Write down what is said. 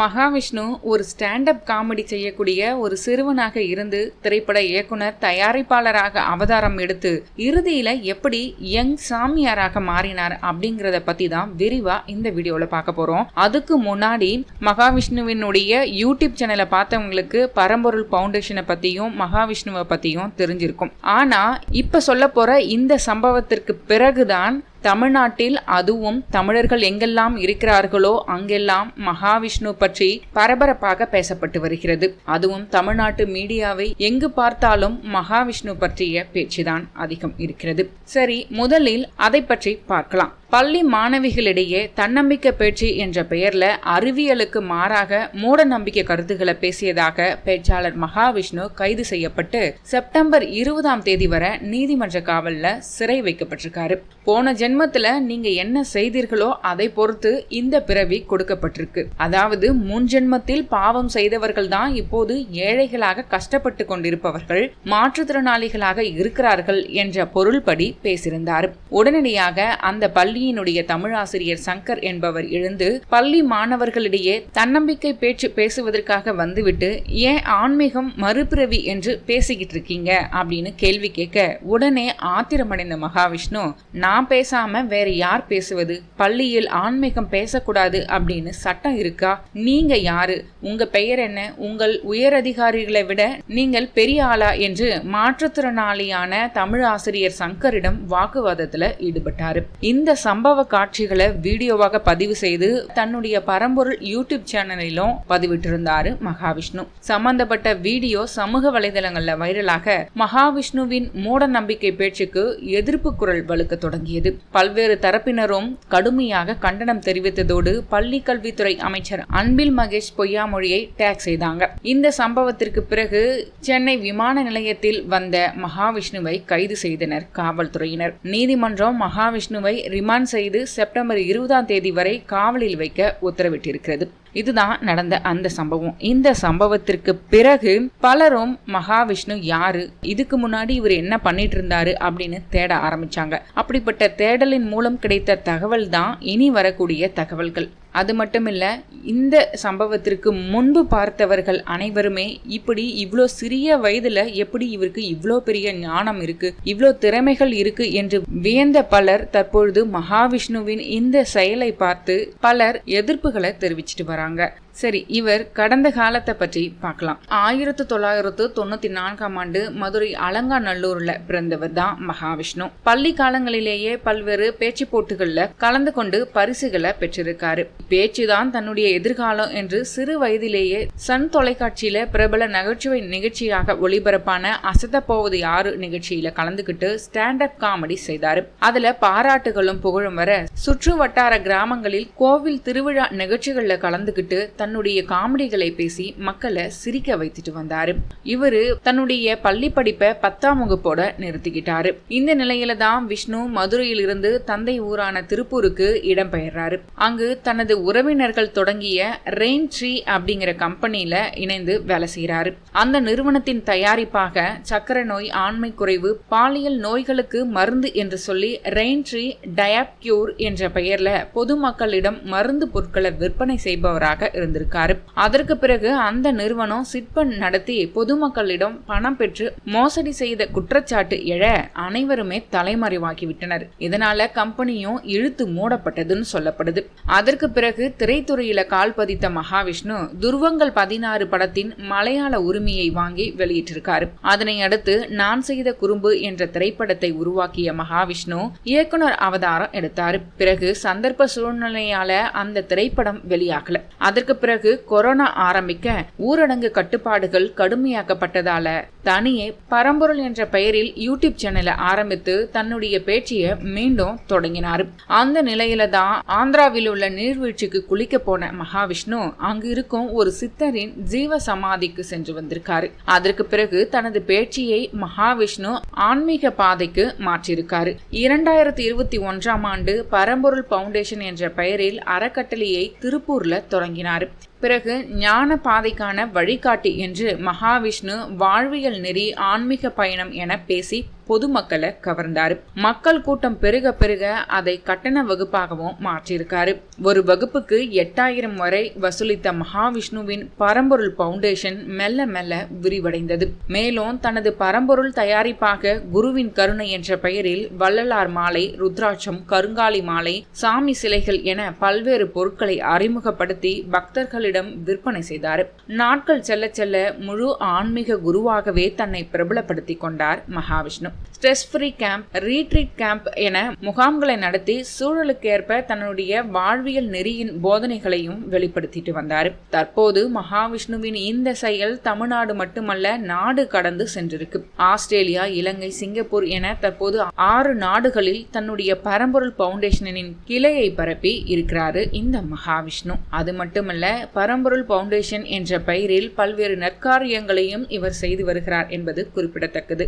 மகாவிஷ்ணு ஒரு stand up comedy செய்யக்கூடிய ஒரு சிறுவனாக இருந்து திரைப்பட இயக்குனர் தயாரிப்பாளராக அவதாரம் எடுத்து இறுதியில் எப்படி யங் சாமியாராக மாறினார் அப்படிங்கிறத பத்தி தான் விரிவா இந்த வீடியோவில் பார்க்க போறோம். அதுக்கு முன்னாடி மகாவிஷ்ணுவினுடைய யூடியூப் சேனலை பார்த்தவங்களுக்கு பரம்பொருள் பவுண்டேஷனை பத்தியும் மகாவிஷ்ணுவை பத்தியும் தெரிஞ்சிருக்கும். ஆனா இப்ப சொல்ல போற இந்த சம்பவத்திற்கு பிறகுதான் தமிழ்நாட்டில் அதுவும் தமிழர்கள் எங்கெல்லாம் இருக்கிறார்களோ அங்கெல்லாம் மகாவிஷ்ணு பற்றி பரபரப்பாக பேசப்பட்டு வருகிறது. அதுவும் தமிழ்நாட்டு மீடியாவை எங்கு பார்த்தாலும் மகாவிஷ்ணு பற்றிய பேச்சுதான் அதிகம் இருக்கிறது. சரி முதலில் அதை பற்றி பார்க்கலாம். பள்ளி மாணவிகளிடையே தன்னம்பிக்கை பேச்சு என்ற பெயரில் அறிவியலுக்கு மாறாக மூட நம்பிக்கை கருத்துக்களை பேசியதாக பேச்சாளர் மகாவிஷ்ணு கைது செய்யப்பட்டு செப்டம்பர் இருபதாம் தேதி வரை நீதிமன்ற காவலில் சிறை வைக்கப்பட்டிருக்காரு. போன ஜென்மத்தில் நீங்க என்ன செய்தீர்களோ அதை பொறுத்து இந்த பிறவி கொடுக்கப்பட்டிருக்கு. அதாவது முன் ஜென்மத்தில் பாவம் செய்தவர்கள் தான் இப்போது ஏழைகளாக கஷ்டப்பட்டு கொண்டிருப்பவர்கள் மாற்றுத்திறனாளிகளாக இருக்கிறார்கள் என்ற பொருள்படி பேசியிருந்தார். உடனடியாக அந்த பள்ளி பள்ளியினுடைய தமிழாசிரியர் சங்கர் என்பவர் எழுந்து பள்ளி மாணவர்களிடையே தன்னம்பிக்கை பேச்சு பேசுவதற்காக வந்துவிட்டு ஏன் ஆன்மீகம் மறுபிறவி என்று பேசிக்கிட்டு இருக்கீங்க அப்படின்னு கேள்வி கேட்க உடனே ஆத்திரமடைந்த மகாவிஷ்ணு நான் பேசாம வேற யார் பேசுவது? பள்ளியில் ஆன்மீகம் பேசக்கூடாது அப்படின்னு சட்டம் இருக்கா? நீங்க யாரு? உங்க பெயர் என்ன? உங்கள் உயர் அதிகாரிகளை விட நீங்கள் பெரிய ஆளா? என்று மாற்றுத்திறனாளியான தமிழ் ஆசிரியர் சங்கரிடம் வாக்குவாதத்துல ஈடுபட்டாரு. இந்த சம்பவ காட்சிகளை வீடியோவாக பதிவு செய்து தன்னுடைய பரம்பொருள் யூடியூப் சேனலிலும் பதிவிட்டிருந்தாரு மகாவிஷ்ணு. சம்பந்தப்பட்ட வீடியோ சமூக வலைதளங்கள்ல வைரலாக மகாவிஷ்ணுவின் மூட நம்பிக்கை பேச்சுக்கு எதிர்ப்பு குரல் வலுக்க தொடங்கியது. பல்வேறு தரப்பினரும் கடுமையாக கண்டனம் தெரிவித்ததோடு பள்ளி கல்வித்துறை அமைச்சர் அன்பில் மகேஷ் பொய்யாமொழியை டேக் செய்தாங்க. இந்த சம்பவத்திற்கு பிறகு சென்னை விமான நிலையத்தில் வந்த மகாவிஷ்ணுவை கைது செய்தனர் காவல்துறையினர். நீதிமன்றம் மகாவிஷ்ணுவை ரிமாண்ட் செய்து செப்டம்பர் இருபதாம் தேதி வரை காவலில் வைக்க உத்தரவிட்டிருக்கிறது. இதுதான் நடந்த அந்த சம்பவம். இந்த சம்பவத்திற்கு பிறகு பலரும் மகாவிஷ்ணு யாரு? இதுக்கு முன்னாடி இவர் என்ன பண்ணிட்டு இருந்தாரு அப்படின்னு தேட ஆரம்பிச்சாங்க. அப்படிப்பட்ட தேடலின் மூலம் கிடைத்த தகவல் தான் இனி வரக்கூடிய தகவல்கள். அது மட்டும் இல்லை இந்த சம்பவத்திற்கு முன்பு பார்த்தவர்கள் அனைவருமே இப்படி இவ்வளோ சிறிய வயதுல எப்படி இவருக்கு இவ்வளோ பெரிய ஞானம் இருக்கு? இவ்வளோ திறமைகள் இருக்கு? என்று வியந்த பலர் தற்பொழுது மகாவிஷ்ணுவின் இந்த செயலை பார்த்து பலர் எதிர்ப்புகளை தெரிவிச்சிட்டு வராங்க. வராங்க சரி இவர் கடந்த காலத்தை பற்றி பார்க்கலாம். ஆயிரத்து தொள்ளாயிரத்து தொண்ணூத்தி நான்காம் ஆண்டு மதுரை அலங்காநல்லூர்ல பிறந்தவர் தான் மகாவிஷ்ணு. பள்ளி காலங்களிலேயே பல்வேறு பேச்சு போட்டிகள்ல கலந்து கொண்டு பரிசுகளை பெற்றிருக்காரு. பேச்சுதான் தன்னுடைய எதிர்காலம் என்று சிறு வயதிலேயே சன் தொலைக்காட்சியில பிரபல நகைச்சுவை நிகழ்ச்சியாக ஒளிபரப்பான அசத்த போவது யாரு நிகழ்ச்சியில கலந்துகிட்டு ஸ்டாண்ட் அப் காமெடி செய்தாரு. அதுல பாராட்டுகளும் புகழும் வர சுற்று வட்டார கிராமங்களில் கோவில் திருவிழா நிகழ்ச்சிகள்ல கலந்துகிட்டு தன்னுடைய காமெடிகளை பேசி மக்களை சிரிக்க வைத்துட்டு வந்தாரு. இவரு தன்னுடைய பள்ளி படிப்பை பத்தாம் வகுப்போட நிறுத்திக்கிட்டாரு. இந்த நிலையில தான் விஷ்ணு மதுரையில் இருந்து தந்தை ஊரான திருப்பூருக்கு இடம்பெயர்றாரு. அங்கு தனது உறவினர்கள் தொடங்கிய ரெயின் ட்ரீ அப்படிங்கிற கம்பெனியில இணைந்து வேலை செய்கிறாரு அந்த நிறுவனத்தின் தயாரிப்பாக சக்கரை நோய் ஆண்மை குறைவு பாலியல் நோய்களுக்கு மருந்து என்று சொல்லி ரெயின் ட்ரீ டயாப்கியூர் என்ற பெயர்ல பொதுமக்களிடம் மருந்து பொருட்களை விற்பனை செய்பவராக இருந்தார். வந்திருக்காரு. அதற்கு பிறகு அந்த நிறுவனம் சிட்பண்ட் நடத்தி பொதுமக்களிடம் பணம் பெற்று மோசடி செய்த குற்றச்சாட்டு எழ அனைவருமே தலைமறைவாகிவிட்டனர். இதனால கம்பெனியும் இழுத்து மூடப்பட்டதுன்னு சொல்லப்படுது. அதற்கு பிறகு திரைத்துறையில கால் பதித்த மகாவிஷ்ணு துருவங்கள் பதினாறு படத்தின் மலையாள உரிமையை வாங்கி வெளியிட்டிருக்காரு. அதனை அடுத்து நான் செய்த குறும்பு என்ற திரைப்படத்தை உருவாக்கிய மகாவிஷ்ணு இயக்குனர் அவதாரம் எடுத்தார். பிறகு சந்தர்ப்ப சூழ்நிலையால அந்த திரைப்படம் வெளியாகல. அதற்கு பிறகு கொரோனா ஆரம்பிக்க ஊரடங்கு கட்டுப்பாடுகள் கடுமையாக்கப்பட்டதால தனியே பரம்பொருள் என்ற பெயரில் யூடியூப் சேனலை ஆரம்பித்து தன்னுடைய பேச்சியை மீண்டும் தொடங்கினார். அந்த நிலையில தான் ஆந்திராவில் உள்ள நீர்வீழ்ச்சிக்கு குளிக்க போன மகாவிஷ்ணு அங்கு இருக்கும் ஒரு சித்தரின் ஜீவ சமாதிக்கு சென்று வந்திருக்காரு. அதற்கு பிறகு தனது பேச்சியை மகாவிஷ்ணு ஆன்மீக பாதைக்கு மாற்றியிருக்காரு. இரண்டாயிரத்தி இருபத்தி ஒன்றாம் ஆண்டு பரம்பொருள் பவுண்டேஷன் என்ற பெயரில் அறக்கட்டளையை திருப்பூர்ல தொடங்கினார். பிறகு ஞான பாதைக்கான வழிகாட்டி என்று மகாவிஷ்ணு வாழ்வியல் நெறி ஆன்மீக பயணம் என பேசி பொதுமக்களை கவர்ந்தாரு. மக்கள் கூட்டம் பெருக பெருக அதை கட்டண வகுப்பாகவும் மாற்றியிருக்காரு. ஒரு வகுப்புக்கு எட்டாயிரம் வரை வசூலித்த மகாவிஷ்ணுவின் பரம்பொருள் பவுண்டேஷன் மெல்ல மெல்ல விரிவடைந்தது. மேலும் தனது பரம்பொருள் தயாரிப்பாக குருவின் கருணை என்ற பெயரில் வள்ளலார் மாலை ருத்ராட்சம் கருங்காலி மாலை சாமி சிலைகள் என பல்வேறு பொருட்களை அறிமுகப்படுத்தி பக்தர்களிடம் விற்பனை செய்தார். நாட்கள் செல்ல செல்ல முழு ஆன்மீக குருவாகவே தன்னை பிரபலப்படுத்தி கொண்டார் Mahavishnu. Stress free camp retreat camp என முகாம்களை நடத்தி சூழலுக்கு ஏற்ப தன்னுடைய வாழ்வியல் நெறியின் போதனைகளையும் வெளிப்படுத்திட்டு வந்தார். தற்போது மகாவிஷ்ணுவின் இந்த செயல் தமிழ்நாடு மட்டுமல்ல நாடு கடந்து சென்றிருக்கு. ஆஸ்திரேலியா இலங்கை சிங்கப்பூர் என தற்போது ஆறு நாடுகளில் தன்னுடைய பரம்பொருள் பவுண்டேஷனின் கிளையை பரப்பி இருக்கிறாரு இந்த மகாவிஷ்ணு. அது மட்டுமல்ல பரம்பொருள் பவுண்டேஷன் என்ற பெயரில் பல்வேறு நற்காரியங்களையும் இவர் செய்து வருகிறார் என்பது குறிப்பிடத்தக்கது.